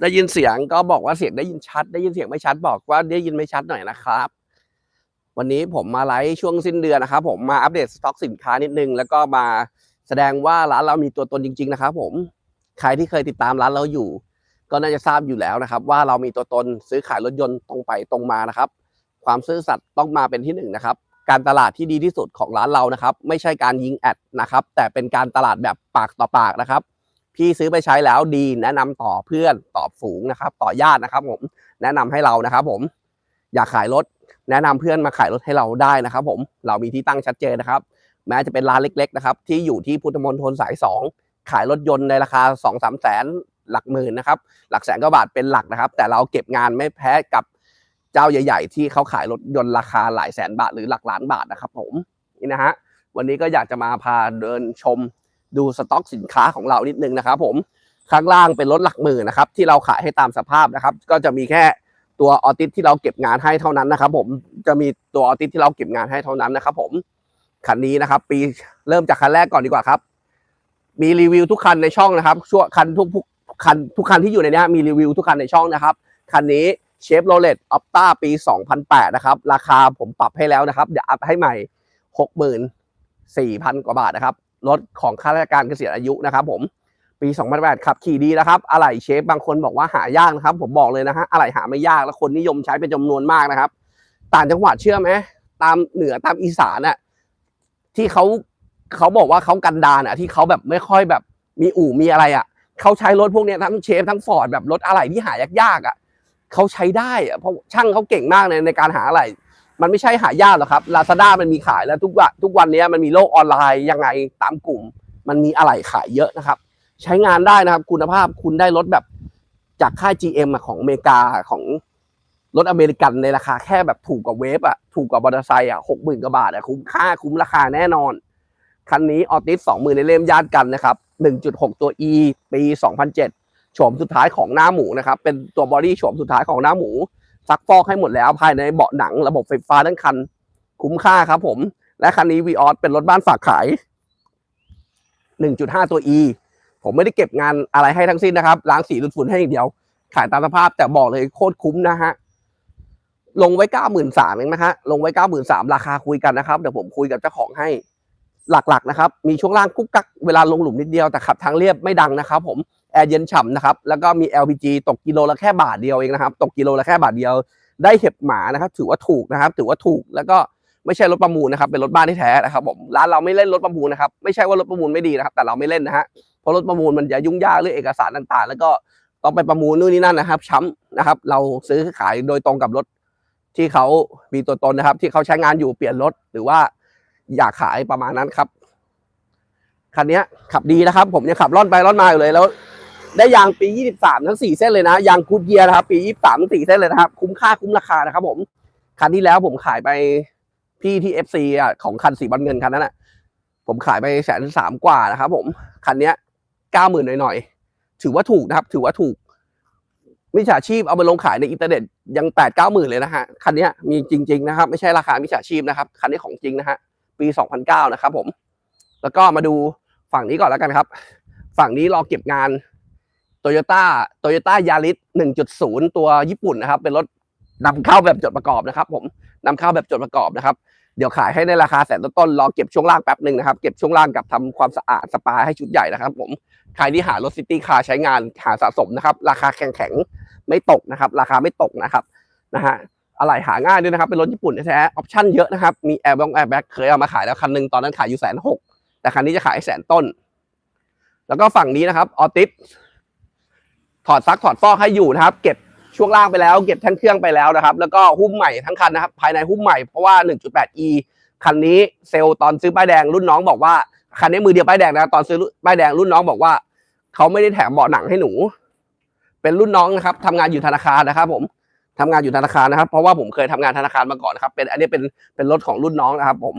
ได้ยินเสียงก็บอกว่าเสียงได้ยินชัด ได้ยินเสียงไม่ชัดบอกว่าได้ยินไม่ชัดหน่อยนะครับ วันนี้ผมมาไลฟ์ช่วงสิ้นเดือนนะครับ ผมมาอัปเดตสต็อกสินค้านิดนึง แล้วก็มาแสดงว่าร้านเรามีตัวตนจริง ๆ นะครับ ผมใครที่เคยติดตามร้านเราอยู่ ก็น่าจะทราบอยู่แล้วนะครับ ว่าเรามีตัวตนซื้อขายรถยนต์ตรงไปตรงมานะครับ ความซื่อสัตย์ต้องมาเป็นที่หนึ่งนะครับการตลาดที่ดีที่สุดของร้านเรานะครับ ไม่ใช่การยิงแอดนะครับ แต่เป็นการตลาดแบบปากต่อปากนะครับ พี่ซื้อไปใช้แล้วดีแนะนำต่อเพื่อนต่อฝูงนะครับ ต่อญาตินะครับ ผมแนะนำให้เรานะครับ ผมอยากขายรถแนะนำเพื่อนมาขายรถให้เราได้นะครับ ผมเรามีที่ตั้งชัดเจนนะครับ แม้จะเป็นร้านเล็ก ๆ นะครับ ที่อยู่ที่พุทธมณฑลสายสองขายรถยนต์ในราคา2องสามแสนหลักหมื่นนะครับ หลักแสนกว่าบาทเป็นหลักนะครับ แต่เราเก็บงานไม่แพ้กับเจ้าใหญ่ ๆ ที่เขาขายรถยนต์ราคาหลายแสนบาทหรือหลักล้านบาทนะครับ ผมนี่นะฮะวันนี้ก็อยากจะมาพาเดินชม ดูสต็อกสินค้าของเรานิดนึงนะครับ ผมข้างล่างเป็นรถหลักหมื่นนะครับ ที่เราขายให้ตามสภาพนะครับ ก็จะมีแค่ตัวออติสที่เราเก็บงานให้เท่านั้นนะครับ ผมจะมีตัวออติสที่เราเก็บงานให้เท่านั้นนะครับ ผมคันนี้นะครับ ปีเริ่มจากคันแรกก่อนดีกว่าครับ มีรีวิวทุกคันในช่องนะครับช่วคันทุกคันทุกคันที่อยู่ในนี้มีรีวิวทุกคันในช่องนะครับคันนี้เชฟโรเลตออปต้าปี 2008 นะครับ ราคาผมปรับให้แล้วนะครับ เดี๋ยวอัพให้ใหม่ 64,000 กว่าบาทนะครับ รถของข้าราชการเกษียณอายุนะครับผมปี2008ขับขี่ดีนะครับอะไหล่เชฟบางคนบอกว่าหายากนะครับ ผมบอกเลยนะฮะอะไหล่หาไม่ยากแล้วคนนิยมใช้เป็นจำนวนมากนะครับ ต่างจังหวัดเชื่อไหมตามเหนือตามอีสานน่ะที่เขาเขาบอกว่าเขากันดารอะที่เขาแบบไม่ค่อยแบบมีอู่มีอะไรอะเขาใช้รถพวกนี้ทั้งเชฟทั้งฟอร์ดแบบรถอะไหล่ที่หายากๆอะเขาใช้ได้อะเพราะช่างเขาเก่งมากในในการหาอะไร มันไม่ใช่หายากหรอกครับลาซาด้ามันมีขายแล้วทุกวันทุกวันนี้มันมีโลกออนไลน์ยังไงตามกลุ่ม มันมีอะไหล่ขายเยอะนะครับ ใช้งานได้นะครับ คุณภาพคุณได้รถแบบจากค่าย GM อะของอเมริกาของรถอเมริกันในราคาแค่แบบถูกกว่าเวฟอะถูกกว่ามอเตอร์ไซค์อะหกหมื่นกว่าบาทอะคุ้มค่าคุ้มราคาแน่นอน คันนี้ออติสสองหมื่นในเล่มญาติกันนะครับหนึ่งจุดหกตัว E ปีสองพันเจ็ดโฉมสุดท้ายของหน้าหมูนะครับ เป็นตัวบอดี้โฉมสุดท้ายของหน้าหมู ซักฟอกให้หมดแล้วภายในเบาะหนังระบบไฟฟ้าทั้งคัน คุ้มค่าครับผม และคันนี้วีออสเป็นรถบ้านฝากขาย 1.5 ตัว E ผมไม่ได้เก็บงานอะไรให้ทั้งสิ้นนะครับล้างสีดูดฝุ่นให้อย่างเดียว ขายตามสภาพแต่บอกเลยโคตรคุ้มนะฮะลงไว้เก้าหมื่นสามเองนะฮะลงไว้เก้าหมื่นสามราคาคุยกันนะครับเดี๋ยวผมคุยกับเจ้าของให้หลักๆนะครับ มีช่วงล่างกุ๊กกักเวลาลงหลุมนิดเดียวแต่ขับทางเรียบไม่ดังนะครับผม แอร์เย็นฉ่ำนะครับ แล้วก็มี LPG ตกกิโลละแค่บาทเดียวเองนะครับ ตกกิโลละแค่บาทเดียว ได้เห็บหมานะครับ ถือว่าถูกนะครับ ถือว่าถูก แล้วก็ไม่ใช่รถประมูลนะครับ เป็นรถบ้านที่แท้นะครับผม ร้านเราไม่เล่นรถประมูลนะครับ ไม่ใช่ว่ารถประมูลไม่ดีนะครับ แต่เราไม่เล่นนะฮะ เพราะรถประมูลมันจะยุ่งยากเรื่องเอกสารต่างๆ แล้วก็ต้องไปประมูลนู่นนี่นั่นนะครับ ช้ำนะครับ เราซื้อขายโดยตรงกับรถที่เขามีตัวตนนะครับ ที่เขาใช้งานอยู่เปลี่ยนรถหรือว่าอยากขายประมาณนั้นครับ คันนี้ขับดีนะครับ ผมยังขับร่อนไปร่อนมาอยู่เลยแล้ว ได้ยางปี 23 ทั้ง 4 เส้นเลยนะ ยางกูดเยียร์นะครับ ปี 23 ทั้ง 4 เส้นเลยนะครับ คุ้มค่าคุ้มราคานะครับผม คันที่แล้วผมขายไปพี่ที่ FC อะของคันสีบอลเงินคันนั้นอะ ผมขายไปแสนสามกว่านะครับผม คันเนี้ยเก้าหมื่นหน่อยๆ ถือว่าถูกนะครับ ถือว่าถูก มิจฉาชีพเอาไปลงขายในอินเทอร์เน็ตยังแปดเก้าหมื่นเลยนะฮะ คันนี้มีจริง ๆ นะครับ ไม่ใช่ราคามิจฉาชีพนะครับ คันนี้ของจริงนะฮะ ปี2009นะครับผม แล้วก็มาดูฝั่งนี้ก่อนแล้วกันครับ ฝั่งนี้รอเก็บงาน โตโยต้าโตโยต้ายาริส1.0 ตัวญี่ปุ่นนะครับ เป็นรถนำเข้าแบบจดประกอบนะครับ ผมนำเข้าแบบจดประกอบนะครับ เดี๋ยวขายให้ในราคาแสนต้นรอเก็บช่วงล่างแป๊บหนึ่งนะครับ เก็บช่วงล่างกับทำความสะอาดสปาให้ชุดใหญ่นะครับ ผม ใครที่หารถซิตี้คาร์ใช้งานหาสะสมนะครับ ราคาแข็งๆไม่ตกนะครับ ราคาไม่ตกนะครับ นะฮะอะไรหาง่ายด้วยนะครับ เป็นรถญี่ปุ่นแท้ๆออปชั่นเยอะนะครับ มีแอร์บงแอร์แบ็กเคยเอามาขายแล้วคันหนึ่งตอนนั้นขายอยู่แสนหกแต่คันนี้จะขายแสนต้น แล้วก็ฝั่งนี้นะครับออติส ถอดซักถอดฟอกให้อยู่นะครับ เก็บช่วงล่างไปแล้ว เก็บแท่นเครื่องไปแล้วนะครับ แล้วก็หุ้มใหม่ทั้งคันนะครับ ภายในหุ้มใหม่เพราะว่า 1.8e คันนี้เซลล์ตอนซื้อป้ายแดงรุ่นน้องบอกว่าคันนี้มือเดียวป้ายแดงนะตอนซื้อป้ายแดงรุ่นน้องบอกว่าเขาไม่ได้แถมเบาะหนังให้หนู เป็นรุ่นน้องนะครับทำงานอยู่ธนาคารนะครับ ผมทำงานอยู่ธนาคารนะครับ เพราะว่าผมเคยทำงานธนาคารมาก่อนนะครับ เป็นอันนี้เป็นเป็นรถของรุ่นน้องนะครับ ผม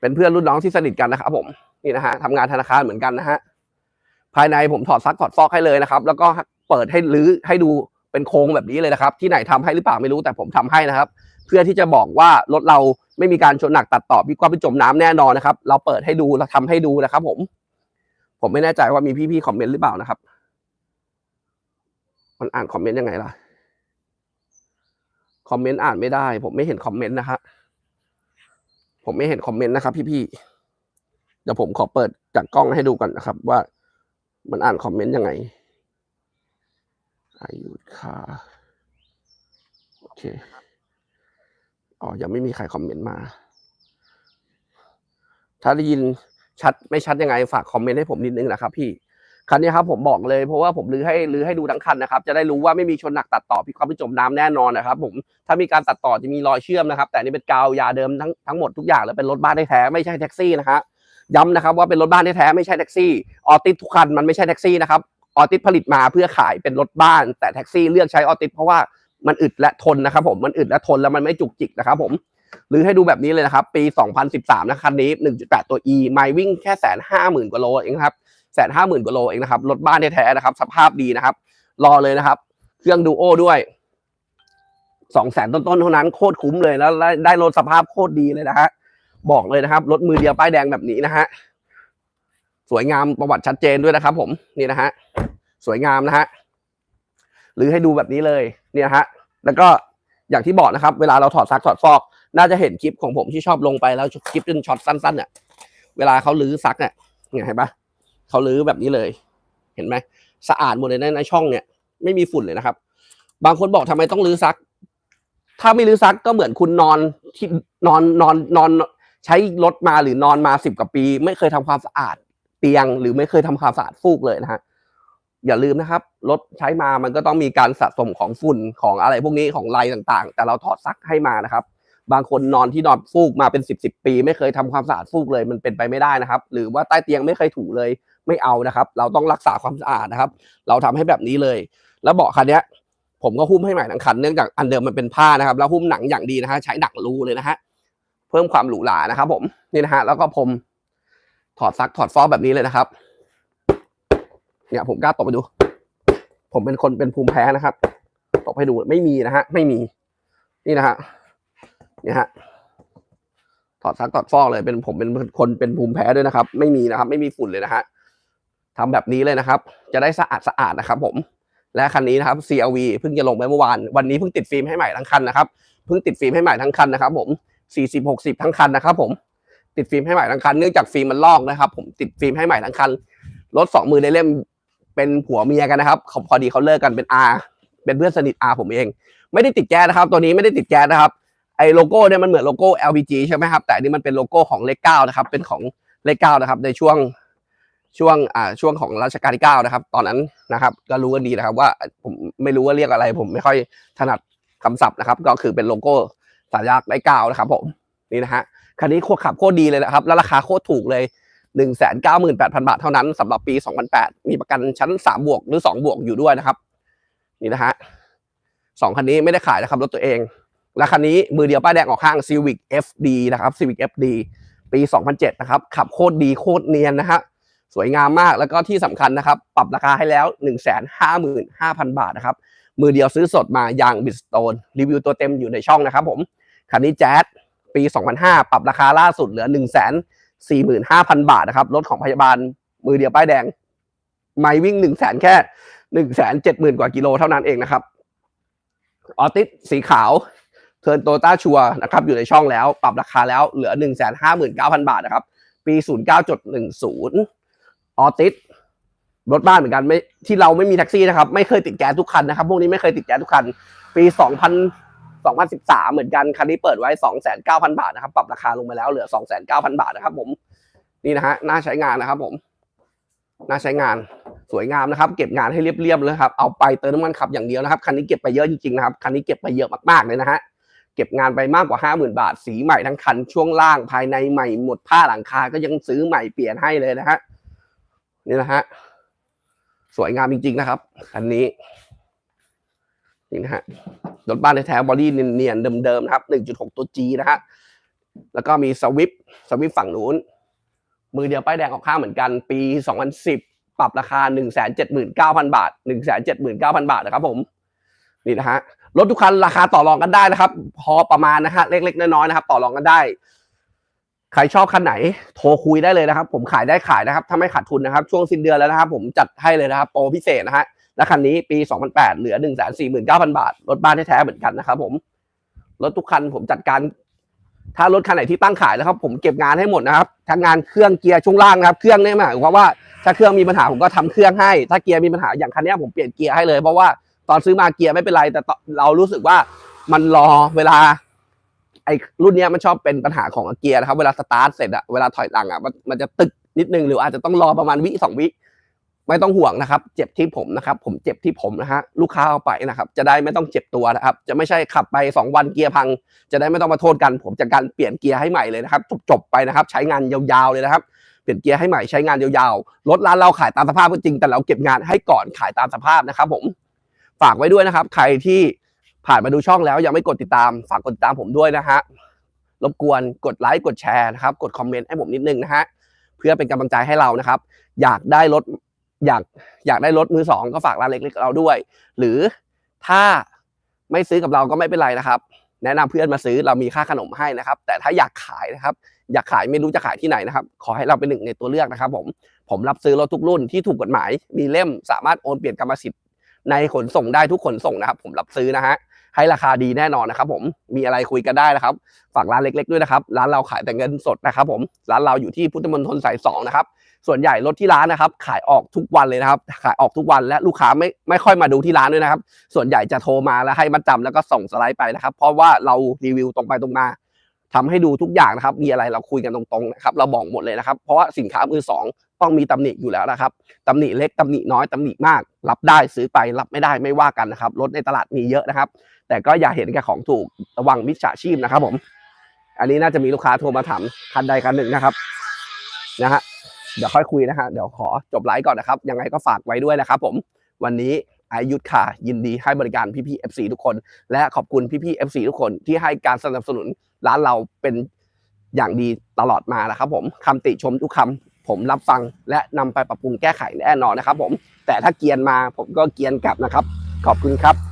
เป็นเพื่อนรุ่นน้องที่สนิทกันนะครับ ผมนี่นะฮะทำงานธนาคารเหมือนกันนะฮะ ภายในผมถอดซักถอดฟอกให้เลยนะครับ แล้วก็เปิดให้รื้อให้ดูเป็นโครงแบบนี้เลยนะครับ ที่ไหนทำให้หรือเปล่าไม่รู้แต่ผมทำให้นะครับ เพื่อที่จะบอกว่ารถเราไม่มีการชนหนักตัดต่อพิกว่าไปจมน้ำแน่นอนนะครับ เราเปิดให้ดูเราทำให้ดูนะครับ ผม ผมไม่แน่ใจว่ามีพี่ๆคอมเมนต์หรือเปล่านะครับ มันอ่านคอมเมนต์ยังไงล่ะคอมเมนต์อ่านไม่ได้ ผมไม่เห็นคอมเมนต์นะครับผมไม่เห็นคอมเมนต์นะครับ พี่ๆเดี๋ยวผมขอเปิดจากกล้องให้ดูก่อนนะครับว่า มันอ่านคอมเมนต์ยังไงอายุค่ะโอเค อ๋อ ยังไม่มีใครคอมเมนต์มา ถ้าได้ยินชัดไม่ชัดยังไง ฝากคอมเมนต์ให้ผมนิดนึงนะครับ พี่ คันนี้ครับผมบอกเลยเพราะว่าผมลื้อให้ลื้อให้ดูทั้งคันนะครับ จะได้รู้ว่าไม่มีชนหนักตัดต่อพี่ความพิจมน้ำแน่นอนนะครับ ผม ถ้ามีการตัดต่อจะมีรอยเชื่อมนะครับ แต่นี่เป็นกาวยาเดิมทั้งทั้งหมดทุกอย่างแล้วเป็นรถบ้านแท้ไม่ใช่แท็กซี่นะฮะ ย้ำนะครับว่าเป็นรถบ้านแท้ๆไม่ใช่แท็กซี่ออติสทุกคันมันไม่ใช่แท็กซี่นะครับออติสผลิตมาเพื่อขายเป็นรถบ้าน แต่แท็กซี่เลือกใช้ออติสเพราะว่ามันอึดและทนนะครับผมมันอึดและทนแล้วมันไม่จุกจิกนะครับผมหรือให้ดูแบบนี้เลยนะครับ ปี 2013 นะคันนี้ 1.8 ตัว E ไมล์วิ่งแค่แสนห้าหมื่นกว่าโลเองครับแสนห้าหมื่นกว่าโลเองนะครับรถบ้านแท้ๆนะครับ สภาพดีนะครับ รอเลยนะครับ เครื่องดูโอด้วยสองแสนต้นๆเท่านั้นโคตรคุ้มเลยแล้วได้ได้รถสภาพโคตรดีเลยนะฮะ บอกเลยนะครับรถมือเดียวป้ายแดงแบบนี้นะฮะสวยงามประวัติชัดเจนด้วยนะครับ ผมนี่นะฮะสวยงามนะฮะหรือให้ดูแบบนี้เลยเนี่ยฮะแล้วก็อย่างที่บอกนะครับ เวลาเราถอดซักถอดฟอก น่าจะเห็นคลิปของผมที่ชอบลงไปแล้วคลิปเป็นช็อตสั้นๆเนี่ยเวลาเขาลื้อซักเนี่ยเนี่ยเห็นปะเขาลื้อแบบนี้เลยเห็นไหมสะอาดหมดเลยนในช่องเนี่ย ไม่มีฝุ่นเลยนะครับ บางคนบอกทำไมต้องลื้อซัก ถ้าไม่ลื้อซักก็เหมือนคุณนอนที่นอนนอนนอน ใช้รถมาหรือนอนมาสิบกว่าปี ไม่เคยทำความสะอาดเตียง หรือไม่เคยทำความสะอาดฟูกเลยนะฮะอย่าลืมนะครับรถใช้มามันก็ต้องมีการสะสมของฝุ่นของอะไรพวกนี้ของไรต่างๆ แต่เราถอดซักให้มานะครับบางคนนอนที่นอนฟูกมาเป็นสิบสิบปี ไม่เคยทำความสะอาดฟูกเลยมันเป็นไปไม่ได้นะครับ หรือว่าใต้เตียงไม่เคยถูเลยไม่เอานะครับ เราต้องรักษาความสะอาดนะครับ เราทำให้แบบนี้เลย แล้วเบาะคันเนี้ยผมก็หุ้มให้ใหม่ทั้งคันเนื่องจากอันเดิมมันเป็นผ้านะครับแล้วหุ้มหนังอย่างดีนะฮะใช้หนังรูเลยนะฮะ เพิ่มความหรูหรานะครับ ผมนี่นะฮะแล้วก็ผมถอดซักถอดฟอกแบบนี้เลยนะครับ เนี่ยผมกล้าตบไปดู ผมเป็นคนเป็นภูมิแพ้นะครับตบให้ดูไม่มีนะฮะไม่มี นี่นะฮะเนี่ยฮะถอดซักถอดฟอกเลยเป็นผมเป็นคนเป็นภูมิแพ้ด้วยนะครับ ไม่มีนะครับ ไม่มีฝุ่นเลยนะฮะทำแบบนี้เลยนะครับ จะได้สะอาดสะอาดนะครับ ผมและคันนี้นะครับ CRV เพิ่งจะลงไปเมื่อวาน วันนี้เพิ่งติดฟิล์มให้ใหม่ทั้งคันนะครับ เพิ่งติดฟิล์มให้ใหม่ทั้งคันนะครับ ผม 40 60 ทั้งคันนะครับผมติดฟิล์มให้ใหม่ทั้งคันเนื่องจากฟิล์มมันลอกนะครับ ผมติดฟิล์มให้ใหม่ทั้งคันรถสองมือในเล่มเป็นผัวเมียกันนะครับเขาพอดีเขาเลิกกันเป็นอาเป็นเพื่อนสนิทอาผมเอง ไม่ได้ติดแก๊สนะครับ ตัวนี้ไม่ได้ติดแก๊สนะครับไอ้โลโก้เนี่ยมันเหมือนโลโก้ LPG ใช่ไหมครับแต่นี่มันเป็นโลโก้ของเลขเก้านะครับ เป็นของเลขเก้านะครับ ในช่วงช่วงอ่าช่วงของรัชกาลที่เก้านะครับ ตอนนั้นนะครับก็รู้กันดีนะครับ ว่าผมไม่รู้ว่าเรียกอะไร ผมไม่ค่อยถนัดคำศัพท์นะครับ ก็คือเป็นโลโก้ สัญลักษณ์เก้านะครับผมนี่นะฮะคันนี้โคตรขับโคตรดีเลยนะครับ แล้วราคาโคตรถูกเลยหนึ่งแสนเก้าหมื่นแปดพันบาทเท่านั้นสำหรับปีสองพันแปดมีประกันชั้นสามบวกหรือสองบวกอยู่ด้วยนะครับ นี่นะฮะสองคันนี้ไม่ได้ขายนะครับรถตัวเอง และคันนี้มือเดียวป้ายแดงออกข้าง Civic FD นะครับ Civic FD ปี 2007 นะครับ ขับโคตรดีโคตรเนียนนะฮะสวยงามมากแล้วก็ที่สำคัญนะครับ ปรับราคาให้แล้ว 155,000 บาทนะครับ มือเดียวซื้อสดมายางบิสโตนรีวิวตัวเต็มอยู่ในช่องนะครับผม คันนี้แจ๊สปี 2005 ปรับราคาล่าสุดเหลือ 1 4 5 0 0 0 บาทนะครับ รถของพยาบาลมือเดียวป้ายแดง ไม่วิ่ง 1 0 0 0 0แสนแค่ 1 7 0 0 0 0 กว่ากิโลเท่านั้นเองนะครับ ออติสสีขาว เทิร์นโตต้าชัวนะครับอยู่ในช่องแล้ว ปรับราคาแล้วเหลือ 1 5 9 0 0 0 บาทนะครับ ปี 09.10ออติสรถบ้านเหมือนกันไม่ที่เราไม่มีแท็กซี่นะครับ ไม่เคยติดแก๊สทุกคันนะครับ พวกนี้ไม่เคยติดแก๊สทุกคัน ปี2000 2013 เหมือนกันคันนี้เปิดไว้ 29,000 บาทนะครับ ปรับราคาลงมาแล้วเหลือ 29,000 บาทนะครับ ผมนี่นะฮะน่าใช้งานนะครับ ผมน่าใช้งานสวยงามนะครับ เก็บงานให้เรียบๆเลยครับเอาไปเติมน้ำมันขับอย่างเดียวนะครับคันนี้เก็บไปเยอะจริงๆนะครับคันนี้เก็บไปเยอะมากๆเลยนะฮะเก็บงานไปมากกว่า 50,000 บาท สีใหม่ทั้งคันช่วงล่างภายในใหม่หมดผ้าหลังคาก็ยังซื้อใหม่เปลี่ยนให้เลยนะฮะนี่นะฮะสวยงามจริง ๆ นะครับคันนี้นี่นะฮะ รถบ้านแท้ๆบอดี้เนียนๆเดิมๆนะครับ 1.6 ตัว G นะฮะแล้วก็มีสวิปสวิปฝั่งนู้น มือเดียวป้ายแดงออกข้างเหมือนกัน ปี 2010 ปรับราคา 179,000 บาท 179,000 บาทนะครับผม นี่นะฮะรถทุกคันราคาต่อรองกันได้นะครับ พอประมาณนะฮะเล็ก ๆ น้อยๆนะครับ ต่อรองกันได้ ใครชอบคันไหน โทรคุยได้เลยนะครับ ผมขายได้ขายนะครับ ถ้าไม่ขาดทุนนะครับ ช่วงสิ้นเดือนแล้วนะครับ ผมจัดให้เลยนะครับ โปรพิเศษนะฮะ และคันนี้ปี 2008 เหลือ 149,000 บาท รถบ้านแท้ๆเหมือนกันนะครับผม รถทุกคันผมจัดการ ถ้ารถคันไหนที่ตั้งขายแล้วครับ ผมเก็บงานให้หมดนะครับ ทั้งงานเครื่องเกียร์ช่วงล่างนะครับ เครื่องเนี่ยหมายความว่าถ้าเครื่องมีปัญหาผมก็ทำเครื่องให้ ถ้าเกียร์มีปัญหาอย่างคันนี้ผมเปลี่ยนเกียร์ให้เลย เพราะว่าตอนซื้อมาเกียร์ไม่เป็นไร แต่เรารู้สึกว่ามันรอเวลาไอ้รุ่นนี้มันชอบเป็นปัญหาของเกียร์นะครับ เวลาสตาร์ทเสร็จอะเวลาถอยหลังอะมันมันจะตึกนิดนึงหรืออาจจะต้องรอประมาณวิสองวิ ไม่ต้องห่วงนะครับ เจ็บที่ผมนะครับ ผมเจ็บที่ผมนะฮะลูกค้าเอาไปนะครับ จะได้ไม่ต้องเจ็บตัวนะครับ จะไม่ใช่ขับไปสองวันเกียร์พัง จะได้ไม่ต้องมาโทษกัน ผมจะการเปลี่ยนเกียร์ให้ใหม่เลยนะครับ จบๆไปนะครับ ใช้งานยาวๆเลยนะครับ เปลี่ยนเกียร์ให้ใหม่ใช้งานยาวๆรถร้านเราขายตามสภาพก็จริงแต่เราเก็บงานให้ก่อนขายตามสภาพนะครับ ผมฝากไว้ด้วยนะครับ ใครที่ผ่านมาดูช่องแล้วยังไม่กดติดตาม ฝากกดติดตามผมด้วยนะฮะรบกวนกดไลค์กดแชร์นะครับ กดคอมเมนต์ให้ผมนิดนึงนะฮะเพื่อเป็นกำลังใจให้เรานะครับ อยากได้รถ อยากอยากได้รถมือสองก็ฝากร้านเล็กๆเราด้วย หรือถ้าไม่ซื้อกับเราก็ไม่เป็นไรนะครับ แนะนำเพื่อนมาซื้อเรามีค่าขนมให้นะครับ แต่ถ้าอยากขายนะครับ อยากขายไม่รู้จะขายที่ไหนนะครับ ขอให้เราเป็นหนึ่งในตัวเลือกนะครับ ผมผมรับซื้อรถทุกรุ่นที่ถูกกฎหมาย มีเล่มสามารถโอนเปลี่ยนกรรมสิทธิ์ในขนส่งได้ทุกขนส่งนะครับ ผมรับซื้อนะฮะให้ราคาดีแน่นอนนะครับ ผมมีอะไรคุยกันได้นะครับฝากร้านเล็ก ๆ ด้วยนะครับ ร้านเราขายแต่เงินสดนะครับ ผมร้านเราอยู่ที่พุทธมณฑลสายสองนะครับ ส่วนใหญ่รถที่ร้านนะครับ ขายออกทุกวันเลยนะครับ ขายออกทุกวันและลูกค้าไม่ไม่ค่อยมาดูที่ร้านด้วยนะครับ ส่วนใหญ่จะโทรมาแล้วให้มัดจำแล้วก็ส่งสไลด์ไปนะครับ เพราะว่าเรารีวิวตรงไปตรงมาทำให้ดูทุกอย่างนะครับ มีอะไรเราคุยกันตรงๆนะครับเราบอกหมดเลยนะครับ เพราะว่าสินค้ามือสองต้องมีตำหนิอยู่แล้วนะครับตำหนิเล็กตำหนิน้อยตำหนิมาก รับได้ซื้อไปรับไม่ได้ไม่ว่ากันนะครับรถในตลาดมีเยอะนะครับ แต่ก็อย่าเห็นแก่ของถูกระวังมิจฉาชีพนะครับผม อันนี้น่าจะมีลูกค้าโทรมาถามคันใดคันหนึ่งนะครับนะฮะ เดี๋ยวค่อยคุยนะฮะเดี๋ยวขอจบไลฟ์ก่อนนะครับ ยังไงก็ฝากไว้ด้วยนะครับผมวันนี้อายุทธค่ะยินดีให้บริการพี่ๆ FC ทุกคน และขอบคุณพี่ๆ FC ทุกคนที่ให้การสนับสนุนร้านเราเป็นอย่างดีตลอดมานะครับผมคำติชมทุกคำผมรับฟังและนำไปปรับปรุงแก้ไขแน่นอนนะครับผมแต่ถ้าเกียนมาผมก็เกียนกลับนะครับ ขอบคุณครับ